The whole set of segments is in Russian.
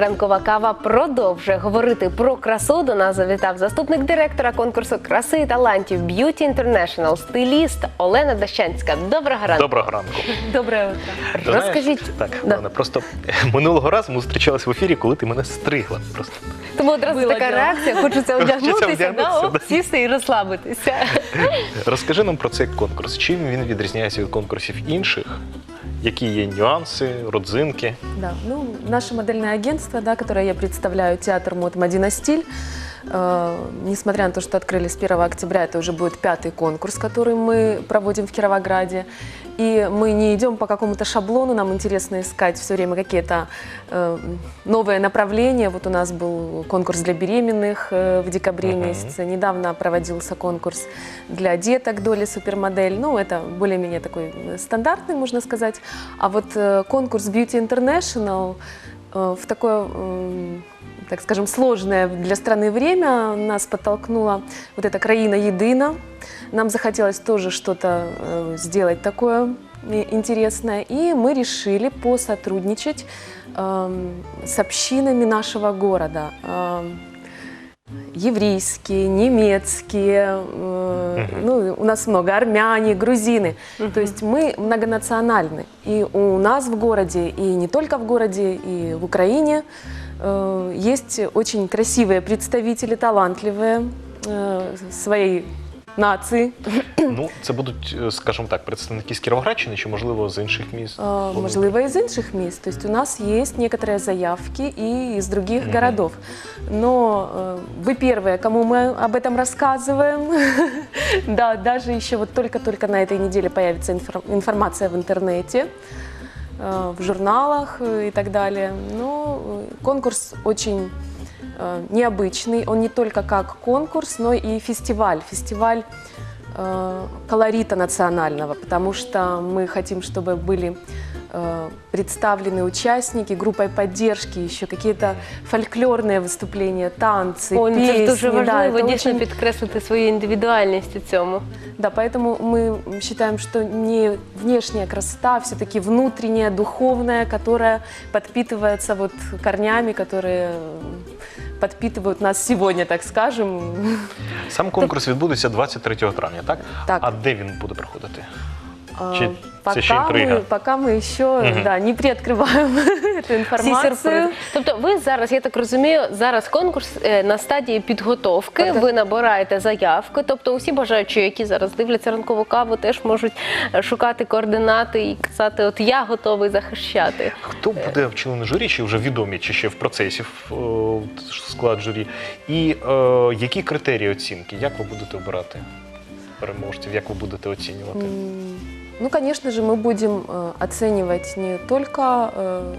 ранкова кава продовжує говорити про красу. До нас завітав заступник директора конкурсу краси і талантів Beauty International, стиліст Олена Дащанська. Доброго ранку. Доброго ранку. Доброе утро. Розкажіть. так, Да. Олена, просто минулого разу ми зустрічалися в ефірі, коли ти мене стригла. Просто Тому одразу Було така реакція. Хочеться одягнутися, вдягнутися, да, да. сісти і розслабитися. розкажи нам про цей конкурс. Чим він відрізняється від конкурсів інших? Які є нюанси, родзинки? Да, ну, наше модельное агентство, да, которое я представляю, театр мод Мадина Стиль. Э, несмотря на то, что открыли с 1 октября, это уже будет пятый конкурс, который мы проводим в Кировограде. И мы не идем по какому-то шаблону, нам интересно искать все время какие-то э, новые направления. Вот у нас был конкурс для беременных э, в декабре Мгм. месяце. Недавно проводился конкурс для деток доли супермодель. Ну, это более-менее такой стандартный, можно сказать. А вот э, конкурс Beauty International в такое, м, так скажем, сложное для страны время нас подтолкнула вот эта краина едина. Нам захотелось тоже что-то э, сделать такое э, интересное. И мы решили посотрудничать эм, с общинами нашего города. Еврейские, немецкие, э, Мгм. ну, у нас много армяне, грузины. То есть мы многонациональны. И у нас в городе, и не только в городе, и в Украине э, есть очень красивые представители, талантливые э, своей нации. Ну, це будуть, е, скажімо так, представники з Кіровоградщини чи, можливо, з інших міст? Э, Вони- Можливо, из інших мест. То есть у нас есть некоторые заявки и из других Мгм. городов. Но э, вы первые, кому мы об этом рассказываем. да, даже еще вот только-только на этой неделе появится инфор- информация в интернете, э, в журналах э, и так далее. Но э, конкурс очень э, необычный. Он не только как конкурс, но и фестиваль. Фестиваль э, колорита национального, потому что мы хотим, чтобы были э, представлены участники группой поддержки, еще какие-то фольклорные выступления, танцы, О, песни. це дуже да, важливо это дійсно очень- підкреслити свою індивідуальність у цьому. да, поэтому мы считаем, что не внешняя красота, а все-таки внутренняя, духовная, которая подпитывается вот корнями, которые подпитывают нас сегодня, так скажем. Сам конкурс відбудеться 23 травня, так? Так. А де він буде проходити? А, Чи це ще Пока інтрига? мы, пока мы еще Мгм. да, не приоткрываем эту Всі информацию. сюрпризи. Тобто, ви зараз, я так розумію, зараз конкурс е, на стадії підготовки. Так, так. Ви набираєте заявки. Тобто, усі бажаючі, які зараз дивляться ранкову каву, теж можуть е, шукати координати і казати, от я готовий захищати. Хто буде в члену журі, чи вже відомі, чи ще в процесі в- е, склад журі? І е, які критерії оцінки? Як ви будете обирати переможців? Як ви будете оцінювати? М, Ну, конечно же, мы будем э, оценивать не только э,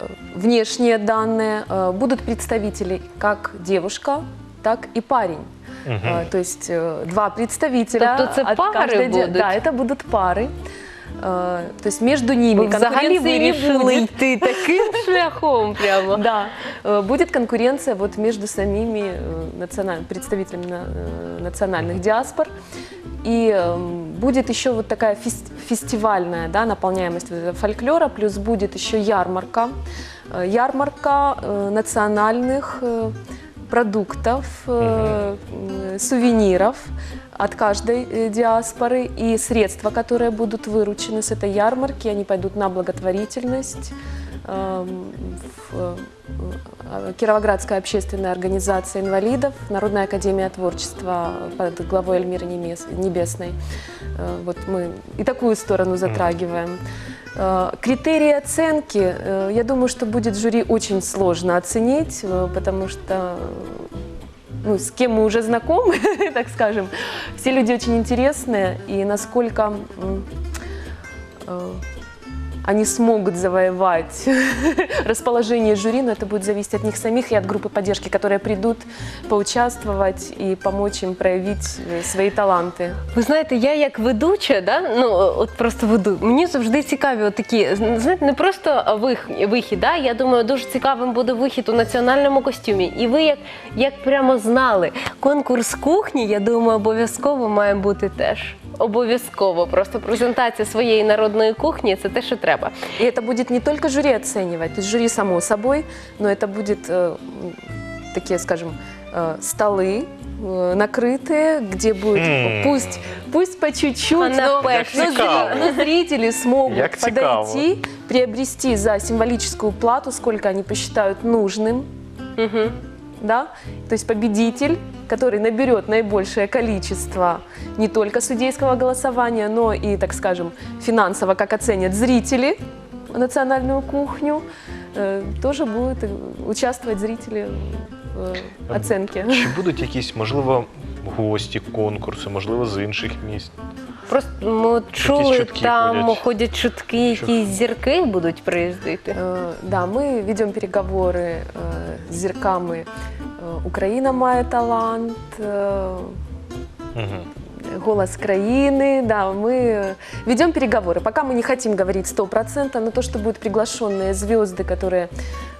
э, внешние данные, будут представители как девушка, так и парень. Э, То есть два представителя. Тобто це от пари каждой будуть? Да, это будут пары. То есть между ними взагалі конкуренции не вирішили будет. йти таким шляхом прямо. Да, будет конкуренция вот между самими националь- представителями на- национальных диаспор. И эм, будет еще вот такая фес- фестивальная да, наполняемость фольклора, плюс будет еще ярмарка. Э, Ярмарка э, национальных э, продуктов, сувениров от каждой диаспоры и средства, которые будут выручены с этой ярмарки, они пойдут на благотворительность. Эм, в, Кировоградская общественная организация инвалидов, Народная академия творчества под главой Эльмиры Небесной. Э, Вот мы и такую сторону затрагиваем. Э, Критерии оценки, э, я думаю, что будет жюри очень сложно оценить, э, потому что э, ну, с кем мы уже знакомы, так скажем, все люди очень интересные, и насколько э, они смогут завоевать расположение жюри, но это будет зависеть от них самих и от группы поддержки, которые придут поучаствовать и помочь им проявить э, свои таланты. Ви знаєте, я як ведуча, да? ну от просто веду. Мені завжди цікаві от такі, знаєте, не просто вих- вихід. Да? Я думаю, дуже цікавим буде вихід у національному костюмі. І ви як, як прямо знали, конкурс кухні, я думаю, обов'язково має бути теж. Обов'язково. Просто презентація своєї народної кухні це те, що треба. И это будет не только жюри оценивать, то есть жюри само собой, но это будет э, м, такие, скажем, э, столы э, накрытые, где будет М. пусть, пусть по чуть-чуть, но, Канапешки. но Як цікаво. зри- но зрители смогут Як цікаво. подойти, приобрести за символическую плату, сколько они посчитают нужным, Угу. да, то есть победитель, который наберет наибольшее количество не только судейского голосования, но и, так скажем, финансово, как оценят зрители национальную кухню, э, тоже будут э, участвовать зрители в э, оценке. Чи будуть якісь, можливо, гості конкурсу, можливо, з інших міст? Просто ми от чули, чутки там ходять. ходять чутки, Що? якісь зірки будуть приїздити. Э, Да, мы ведем переговоры э, с зерками э, «Украина має талант», э, Угу. «Голос краины», да, мы ведем переговоры. Пока мы не хотим говорить 100%, но то, что будут приглашенные звезды, которые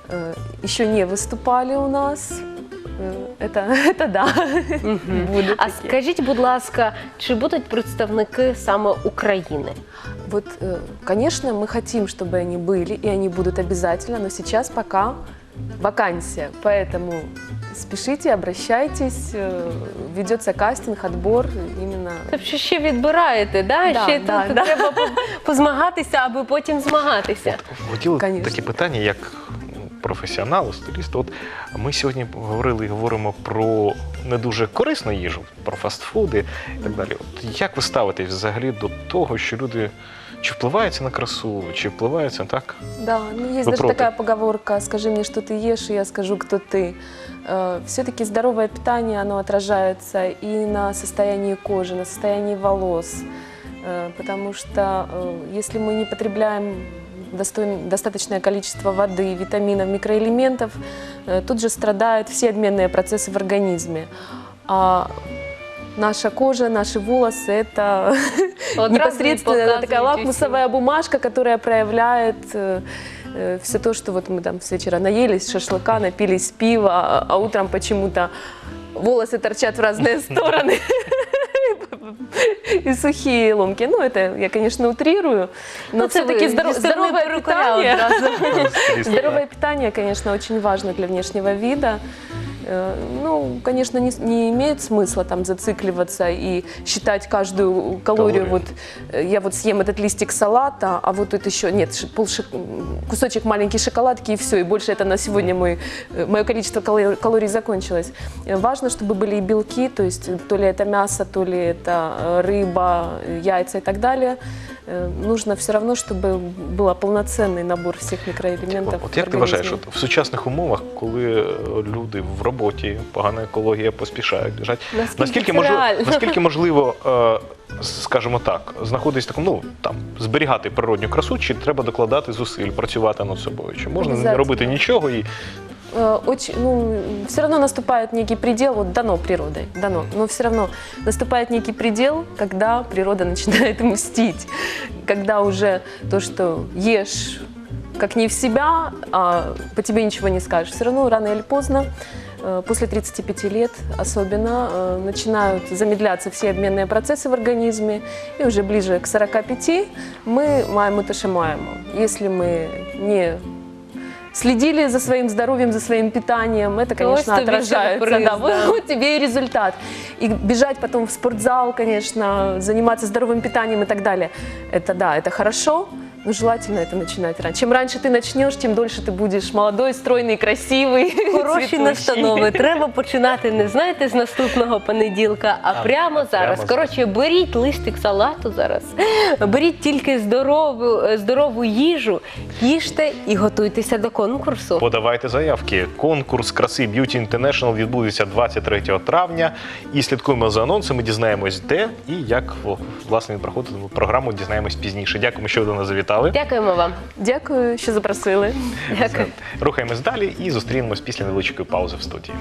э, еще не выступали у нас, э, это, это да, будут А такие. скажіть, будь ласка, чи будуть представники саме України? Вот, э, конечно, мы хотим, чтобы они были, и они будут обязательно, но сейчас пока вакансия, поэтому спешите, обращайтесь, ведеться ведется кастинг, отбор именно. Тобто ще відбираєте, да? Да, ще да, тут да. треба позмагатися, аби потім змагатися. Хотіли Конечно. такі питання, як професіонал, стиліст. От ми сьогодні говорили і говоримо про не дуже корисну їжу, про фастфуди і так далі. От як ви ставитесь взагалі до того, що люди чи впливаються на красу, чи впливаються так? Да, ну есть Вы даже против? такая поговорка «скажи мне, что ты ешь, и я скажу, кто ты». Все-таки здоровое питание, оно отражается и на состоянии кожи, на состоянии волос, Э, потому что э, если мы не потребляем достой- достаточное количество воды, витаминов, микроэлементов, э, тут же страдают все обменные процессы в организме. А наша кожа, наши волосы – это Одразу непосредственно такая лакмусовая бумажка, которая проявляет все то, что вот мы там с вечера наелись шашлыка, напились пива, а, а утром почему-то волосы торчат в разные стороны. И сухие ломки. Ну, это я, конечно, утрирую, но Ну, все-таки сторони здоровое питание. Здоровое питание, конечно, очень важно для внешнего вида. Э, Ну, конечно, не, не имеет смысла там зацикливаться и считать каждую калорию. Калорию. Вот э, я вот съем этот листик салата, а вот тут еще нет ши- пол ши- кусочек маленькой шоколадки и все, и больше это на сегодня мой, э, мое количество калорий, калорий закончилось. Важно, чтобы были и белки, то есть то ли это мясо, то ли это рыба, яйца и так далее. Э, Нужно все равно, чтобы был полноценный набор всех микроэлементов. От в як ти вважаєш, организме. от в сучасних умовах, коли е, люди в роботі, погана екологія, поспішають, біжать, Наскільки наскільки, це можливо, реально? наскільки можливо, е, скажімо так, знаходитись в такому, ну там зберігати природню красу, чи треба докладати зусиль, працювати над собою? Чи можна не Обязательно. робити нічого і Э, очень, ну, все равно наступает некий предел, вот дано природой, дано, но все равно наступает некий предел, когда природа начинает мстить, когда уже то, что ешь как не в себя, а по тебе ничего не скажешь, все равно рано или поздно, э, после 35 лет особенно, э, начинают замедляться все обменные процессы в организме, и уже ближе к 45 мы маємо те, що маємо. Если мы не следили за своим здоровьем, за своим питанием, это, конечно, тобі отражается. сюрприз, да. да. Вот тебе и результат. И бежать потом в спортзал, конечно, заниматься здоровым питанием и так далее. Это да, это хорошо, но желательно это начинать раньше. Чем раньше ты начнешь, тем дольше ты будешь молодой, стройный, красивый, Хороші цветущий. настанови. Треба починати не знаєте з наступного понеділка, а, А, прямо а зараз. прямо Коротше, беріть листик салату зараз, беріть тільки здорову, здорову їжу, їжте і готуйтеся до конкурсу. подавайте заявки. Конкурс краси Beauty International відбудеться 23 травня. І слідкуємо за анонсами, дізнаємось, де і як о, власне він проходить програму. Дізнаємось пізніше. Дякуємо, що ви до нас завітали. Дякуємо вам. Дякую, що запросили. Дякую. Рухаємось далі і зустрінемось після невеличкої паузи в студії.